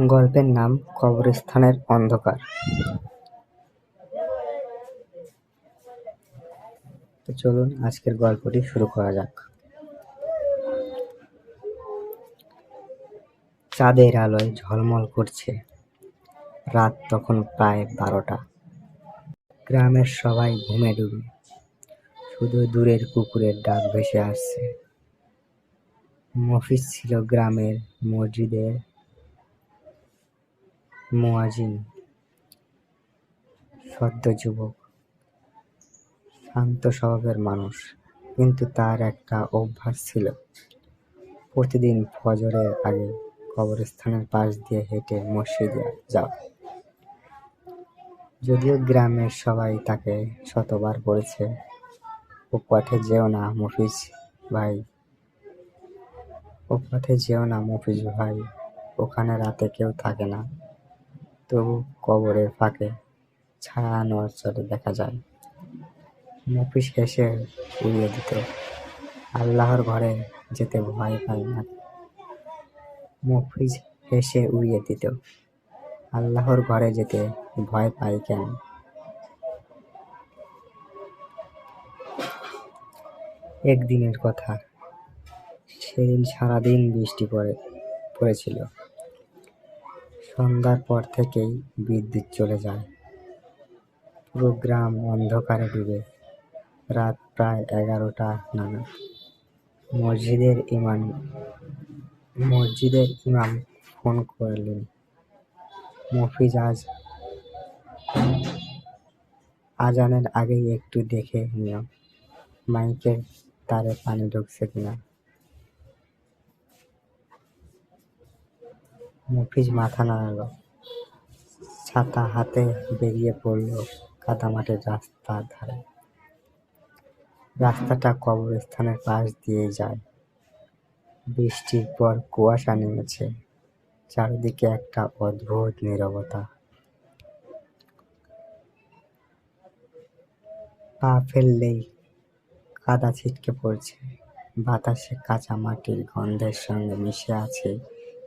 গল্পের নাম কবরস্থানের অন্ধকার। তো চলুন আজকের গল্পটি শুরু করা যাক। চাঁদের আলোয় ঝলমল করছে। রাত তখন প্রায় বারোটা। গ্রামের সবাই ঘুমে ডুবে। শুধু দূরের কুকুরের ডাক ভেসে আসছে। মফিজ ছিল গ্রামের মসজিদের মুয়াজ্জিন। সদ্য যুবক, শান্ত স্বভাবের মানুষ। কিন্তু তার একটা অভ্যাস ছিল, প্রতিদিন ফজরের আগে কবরস্থানের পাশ দিয়ে হেঁটে মসজিদে যাওয়া। যদিও গ্রামের সবাই তাকে শতবার বলেছে, ও পথে যেও না মফিজ ভাই, ও পথে যেও না মফিজ ভাই, ওখানে রাতে কেউ থাকে না। তবু কবরের ফাঁকে ছায়া নড়চড় দেখা যায়। মফিজ হেসে উড়িয়ে দিত, আল্লাহর ঘরে যেতে ভয় পাই না। মফিজ হেসে উড়িয়ে দিত, আল্লাহর ঘরে যেতে ভয় পাই কেন? একদিনের কথা, সেদিন সারাদিন বৃষ্টি পড়ে পড়েছিল। সন্ধ্যার পর থেকেই বিদ্যুৎ চলে যায়। পুরো গ্রাম অন্ধকারে ডুবে। রাত প্রায় এগারোটা নাগাদ মসজিদের ইমাম ফোন করলেন, মফিজ আজ আজানের আগেই একটু দেখে নিও মাইকের তারে পানি ঢুকছে কিনা। মফিজ মাথা নাড়ল, ছাতা হাতে বেরিয়ে পড়ল কাদামাটির রাস্তার ধারে। রাস্তাটা কবরস্থানের পাশ দিয়ে যায়। বৃষ্টির পর কুয়াশা নেমেছে, চারিদিকে একটা অদ্ভুত নীরবতা। পা ফেললেই কাদা ছিটকে পড়ছে। বাতাসে কাঁচা মাটির গন্ধের সঙ্গে মিশে আছে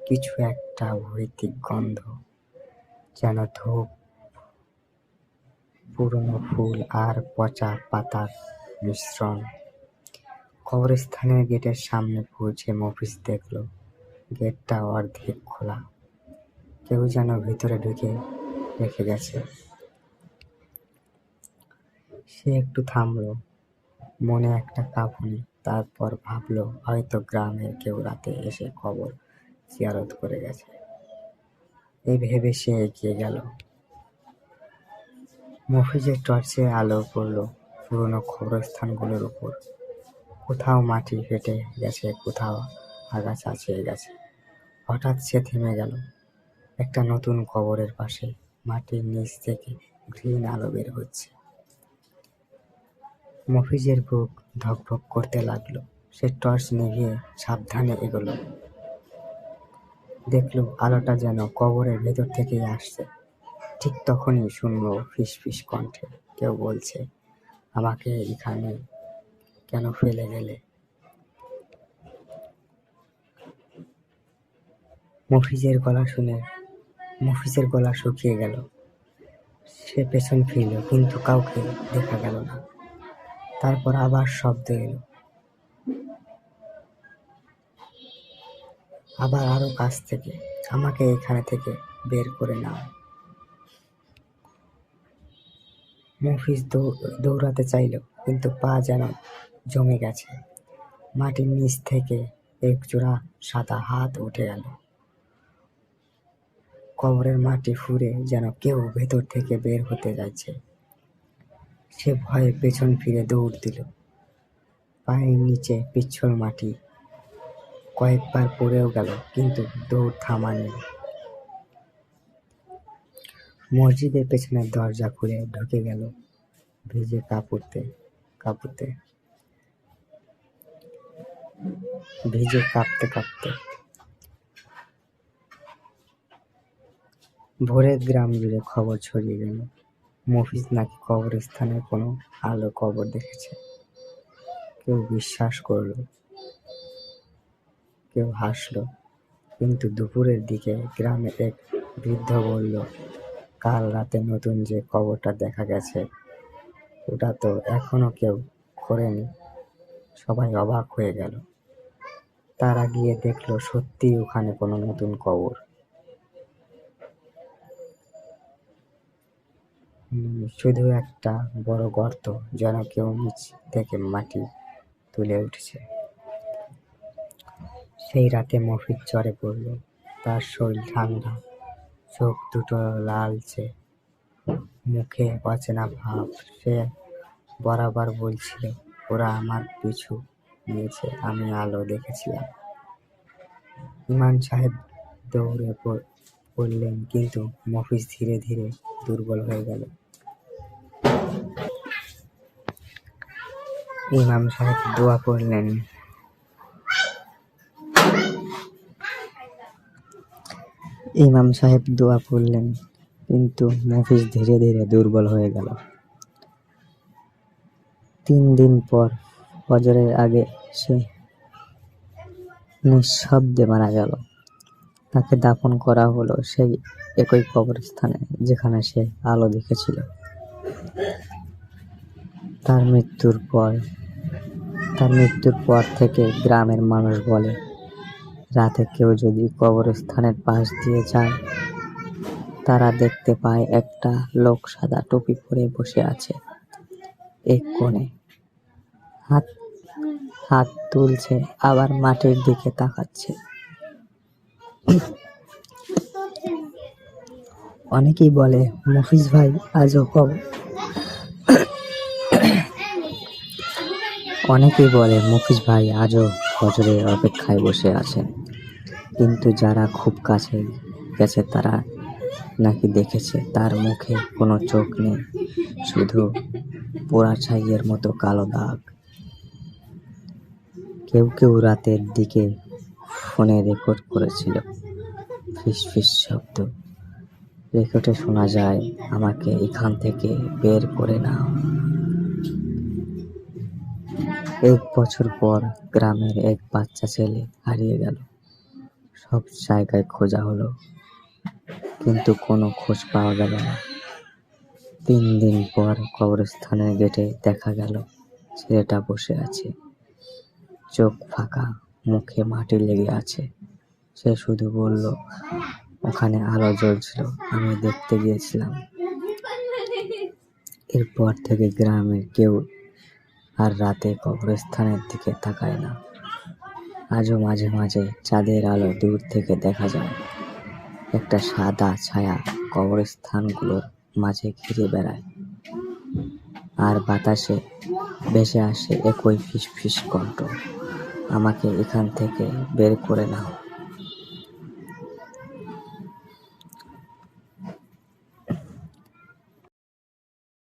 কিছু একটা ভৌতিক গন্ধ, যেন ধূপ, পুরনো ফুল আর পচা পাতার মিশ্রণ। কবরস্থানের গেটের সামনে পৌঁছে মফিজ দেখল, গেটটা অর্ধেক খোলা। কেউ যেন ভিতরে ঢুকে রেখে গেছে। সে একটু থামল, মনে একটা কাঁপুনি। তারপর ভাবল, হয়তো গ্রামের কেউ রাতে এসে কবর জিয়ারত করে গেছে। এই ভেবে সে এগিয়ে গেল। মফিজের টর্চে আলো পড়ল পুরনো খবরস্থানগুলোর উপর। কোথাও মাটি ফেটে গেছে, কোথাও আগাছা ছেয়ে গেছে। হঠাৎ সে থেমে গেল, একটা নতুন কবরের পাশে। মাটির নিচ থেকে গ্রিন আলো বের হচ্ছে। মফিজের বুক ধকধক করতে লাগল সে টর্চ নিভিয়ে সাবধানে এগোল। দেখল আলোটা যেন কবরের ভেতর থেকেই আসছে। ঠিক তখনই শুনল ফিসফিস কণ্ঠে কেউ বলছে, আমাকে এখানে কেন ফেলে গেলে? মফিজের গলা শুনে মফিজের গলা শুকিয়ে গেল। সে পেছন ফিরল, কিন্তু কাউকে দেখা গেল না। তারপর আবার শব্দ এলো, আবার আরও কাছ থেকে, আমাকে এখানে থেকে বের করে নাও। মফিজ দৌড়াতে চাইল, কিন্তু পা যেন জমে গেছে। মাটির নিচ থেকে একজোড়া সাদা হাত উঠে এল। কবরের মাটি ফুঁড়ে যেন কেউ ভেতর থেকে বের হতে যাচ্ছে। সে ভয়ে পেছন ফিরে দৌড় দিল। পায়ের নিচে পিচ্ছিল মাটি। কয়েকবার পড়েও গেল, কিন্তু দৌড় থামায়নি। মসজিদের পেছনের দরজা খুলে ঢুকে গেল, ভিজে কাপড়তে কাপড়তে ভিজে কাঁপতে কাঁপতে। ভোরে গ্রাম জুড়ে খবর ছড়িয়ে গেল, মফিজ নাকি কবরস্থানের কোনো আলো কবর দেখেছে। কেউ বিশ্বাস করল, কেউ হাসল, কিন্তু দুপুরের দিকে গ্রামের এক বৃদ্ধ বলল কাল রাতে নতুন যে কবরটা দেখা গেছে ওটা তো এখনও কেউ করেনি সবাই অবাক হয়ে গেল। তারা গিয়ে দেখল সত্যি ওখানে কোনো নতুন কবর শুধু একটা বড় গর্ত যেন কেউ নিচ থেকে মাটি তুলে উঠছে। সেই রাতে মফিজ জ্বরে পড়ল। তার শরীর ঠান্ডা, চোখ দুটো লালচে। মুখে অচেনা ভাব। সে বরাবর বলছিল, ওরা আমার পিছু নিয়েছে, আমি আলো দেখেছিলাম। ইমাম সাহেব দৌড়ে পড়- পড়লেন, কিন্তু মফিজ ধীরে ধীরে দুর্বল হয়ে গেল। ইমাম সাহেব দোয়া পড়লেন ইমাম সাহেব দোয়া পড়লেন কিন্তু মফিজ ধীরে ধীরে দুর্বল হয়ে গেল। তিন দিন পর ফজরের আগে সে নিঃশব্দে মারা গেল। তাকে দাফন করা হলো সেই একই কবরস্থানে যেখানে সে আলো দেখেছিল। তার মৃত্যুর পর, তার মৃত্যুর পর থেকে গ্রামের মানুষ বলে রাতে কেউ যদি কবরস্থানের পাশ দিয়ে যায়, তারা দেখতে পায় একটা লোক সাদা টুপি পরে বসে আছে এক কোণে। হাত হাত তুলছে, আবার মাটির দিকে তাকাচ্ছে। অনেকেই বলে, মফিজ ভাই, আজও কব অনেকেই বলে, মফিজ ভাই, আজও ফজরের অপেক্ষায় বসে আছেন। কিন্তু যারা খুব কাছে গেছে, তারা নাকি দেখেছে তার মুখে কোনো চোখ নেই, শুধু পোড়া ছাইয়ের মতো কালো দাগ। কেউ কেউ রাতের দিকে ফোনে রেকর্ড করেছিল। ফিস ফিস শব্দ। রেকর্ডে শোনা যায়, আমাকে এখান থেকে বের করে নাও। এক বছর পর গ্রামের এক বাচ্চা ছেলে হারিয়ে গেল। সব জায়গায় খোঁজা হলো, কিন্তু কোনো খোঁজ পাওয়া গেল না। তিন দিন পর কবরস্থানের গেটে দেখা গেল, ছেলেটা বসে আছে। চোখ ফাঁকা, মুখে মাটি লেগে আছে। সে শুধু বলল, ওখানে আলো জ্বলছিল, আমি দেখতে গিয়েছিলাম। এরপর থেকে গ্রামের কেউ আর রাতে কবরস্থানের দিকে তাকায় না। আজও মাঝে মাঝে চাঁদের আলো দূর থেকে দেখা যায়। একটা সাদা ছায়া কবরস্থানগুলোর মাঝে ঘিরে বেড়ায়। আর বাতাসে ভেসে আসে একই ফিস ফিস কণ্ঠ। আমাকে এখান থেকে বের করে নাও।